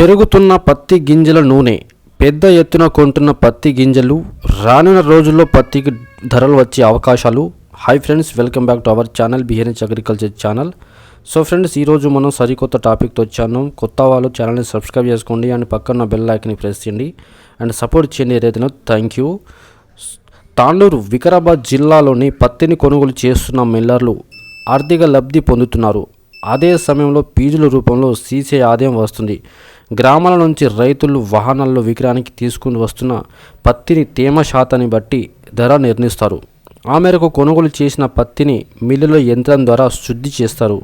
పెరుగుతున్న పత్తి గింజల నూనె పెద్ద ఎత్తున కొంటున్న పత్తి గింజలు రానున్న రోజుల్లో పత్తికి ధరలు వచ్చే అవకాశాలు. Hi friends welcome back to our channel బిహెన్హెచ్ agriculture channel so friends ఈరోజు మనం సరికొత్త టాపిక్తో వచ్చాను. కొత్త వాళ్ళు ఛానల్ని సబ్స్క్రైబ్ చేసుకోండి అండ్ పక్కన బెల్ ఐకన్ని ప్రెస్ చేయండి. అండ్ సపోర్ట్ చేయండి ఏదైతే థ్యాంక్ యూ తాండూరు వికారాబాద్ జిల్లాలోని పత్తిని కొనుగోలు చేస్తున్న మిల్లర్లు ఆర్థిక లబ్ధి పొందుతున్నారు. అదే సమయంలో పీజుల రూపంలో సీసీ ఆదాయం వస్తుంది. గ్రామాల నుంచి రైతులు వాహనాల్లో విక్రయానికి తీసుకుని వస్తున్న పత్తిని తేమ శాతాన్ని బట్టి ధర నిర్ణయిస్తారు. ఆ మేరకు కొనుగోలు చేసిన పత్తిని మిల్లులో యంత్రం ద్వారా శుద్ధి చేస్తారు.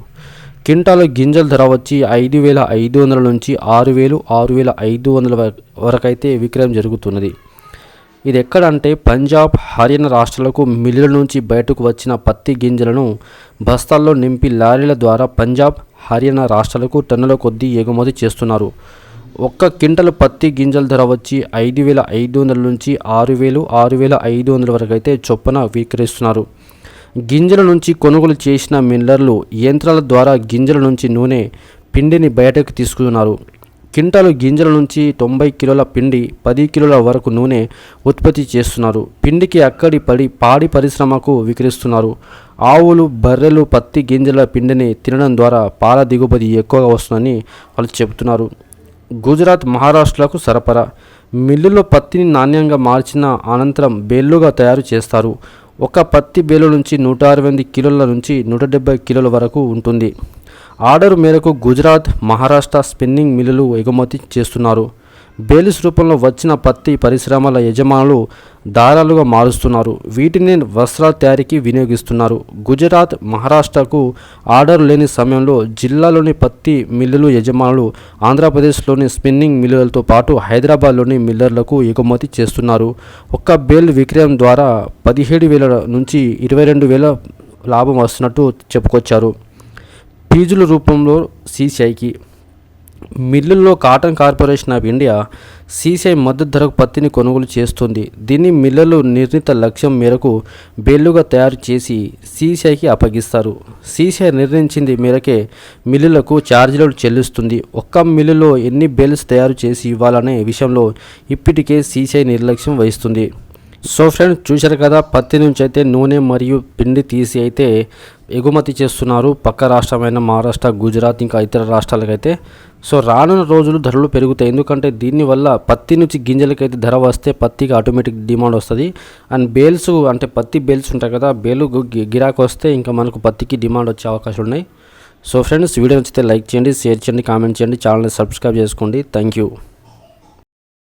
క్వింటాలు గింజల ధర వచ్చి ఐదు వేల ఐదు వందల నుంచి ఆరు వేలు ఆరు వేల ఐదు వందల వరకైతే విక్రయం జరుగుతున్నది. ఇది ఎక్కడంటే పంజాబ్ హర్యానా రాష్ట్రాలకు మిల్లుల నుంచి బయటకు వచ్చిన పత్తి గింజలను బస్తాల్లో నింపి లారీల ద్వారా పంజాబ్ హర్యానా రాష్ట్రాలకు టన్నుల కొద్దీ ఎగుమతి చేస్తున్నారు. ఒక్క క్వింటల్ పత్తి గింజల ధర వచ్చి ఐదు వేల ఐదు వందల నుంచి ఆరు వేలు ఆరు వేల ఐదు వందల వరకు అయితే చొప్పున విక్రయిస్తున్నారు. గింజల నుంచి కొనుగోలు చేసిన మిల్లర్లు యంత్రాల ద్వారా గింజల నుంచి నూనె పిండిని బయటకు తీసుకున్నారు. క్వింటాలు గింజల నుంచి తొంభై కిలోల పిండి పది కిలోల వరకు నూనె ఉత్పత్తి చేస్తున్నారు. పిండికి అక్కడి పడి పాడి పరిశ్రమకు విక్రయిస్తున్నారు. ఆవులు బర్రెలు పత్తి గింజల పిండిని తినడం ద్వారా పాల దిగుబడి ఎక్కువగా వస్తుందని వాళ్ళు చెబుతున్నారు. గుజరాత్ మహారాష్ట్రకు సరఫరా. మిల్లులో పత్తిని నాణ్యంగా మార్చిన అనంతరం బేళ్ళుగా తయారు చేస్తారు. ఒక పత్తి బేలు నుంచి నూట అరవై ఎనిమిది కిలోల నుంచి నూట డెబ్బై కిలోల వరకు ఉంటుంది. ఆర్డర్ మేరకు గుజరాత్ మహారాష్ట్ర స్పిన్నింగ్ మిల్లులు ఎగుమతి చేస్తున్నారు. బేలిస్ రూపంలో వచ్చిన పత్తి పరిశ్రమల యజమానులు దారాలుగా మారుస్తున్నారు. వీటిని వస్త్రాల తయారీకి వినియోగిస్తున్నారు. గుజరాత్ మహారాష్ట్రకు ఆర్డర్ లేని సమయంలో జిల్లాలోని పత్తి మిల్లులు యజమానులు ఆంధ్రప్రదేశ్లోని స్పిన్నింగ్ మిల్లులతో పాటు హైదరాబాద్లోని మిల్లర్లకు ఎగుమతి చేస్తున్నారు. ఒక్క బేల్ విక్రయం ద్వారా పదిహేడు వేల నుంచి ఇరవై రెండు వేల లాభం వస్తున్నట్టు చెప్పుకొచ్చారు. ఫీజుల రూపంలో సీసీఐకి. మిల్లుల్లో cotton corporation of India CCI మద్దతు ధరకు పత్తిని కొనుగోలు చేస్తుంది. దీన్ని మిల్లులు నిర్ణీత లక్ష్యం మేరకు బెల్లుగా తయారు చేసి సీసీఐకి అప్పగిస్తారు. సీసీఐ నిర్ణయించింది మేరకే మిల్లులకు ఛార్జీలు చెల్లిస్తుంది. ఒక్క మిల్లులో ఎన్ని బెల్స్ తయారు చేసి ఇవ్వాలనే విషయంలో ఇప్పటికే సీసీఐ నిర్లక్ష్యం వహిస్తుంది. సో ఫ్రెండ్స్ చూశారు కదా పత్తి నుంచి అయితే నూనె మరియు పిండి తీసి అయితే ఎగుమతి చేస్తున్నారు పక్క రాష్ట్రమైన మహారాష్ట్ర గుజరాత్ ఇంకా ఇతర రాష్ట్రాలకైతే. సో రానున్న రోజులు ధరలు పెరుగుతాయి. ఎందుకంటే దీనివల్ల పత్తి నుంచి గింజలకైతే ధర వస్తే పత్తికి ఆటోమేటిక్ డిమాండ్ వస్తుంది. అండ్ బేల్స్ అంటే పత్తి బేల్స్ ఉంటాయి కదా బేలు గిరాకు వస్తే ఇంకా మనకు పత్తికి డిమాండ్ వచ్చే అవకాశాలు ఉన్నాయి. సో ఫ్రెండ్స్ వీడియో నచ్చితే లైక్ చేయండి షేర్ చేయండి కామెంట్ చేయండి ఛానల్ని సబ్స్క్రైబ్ చేసుకోండి. Thank you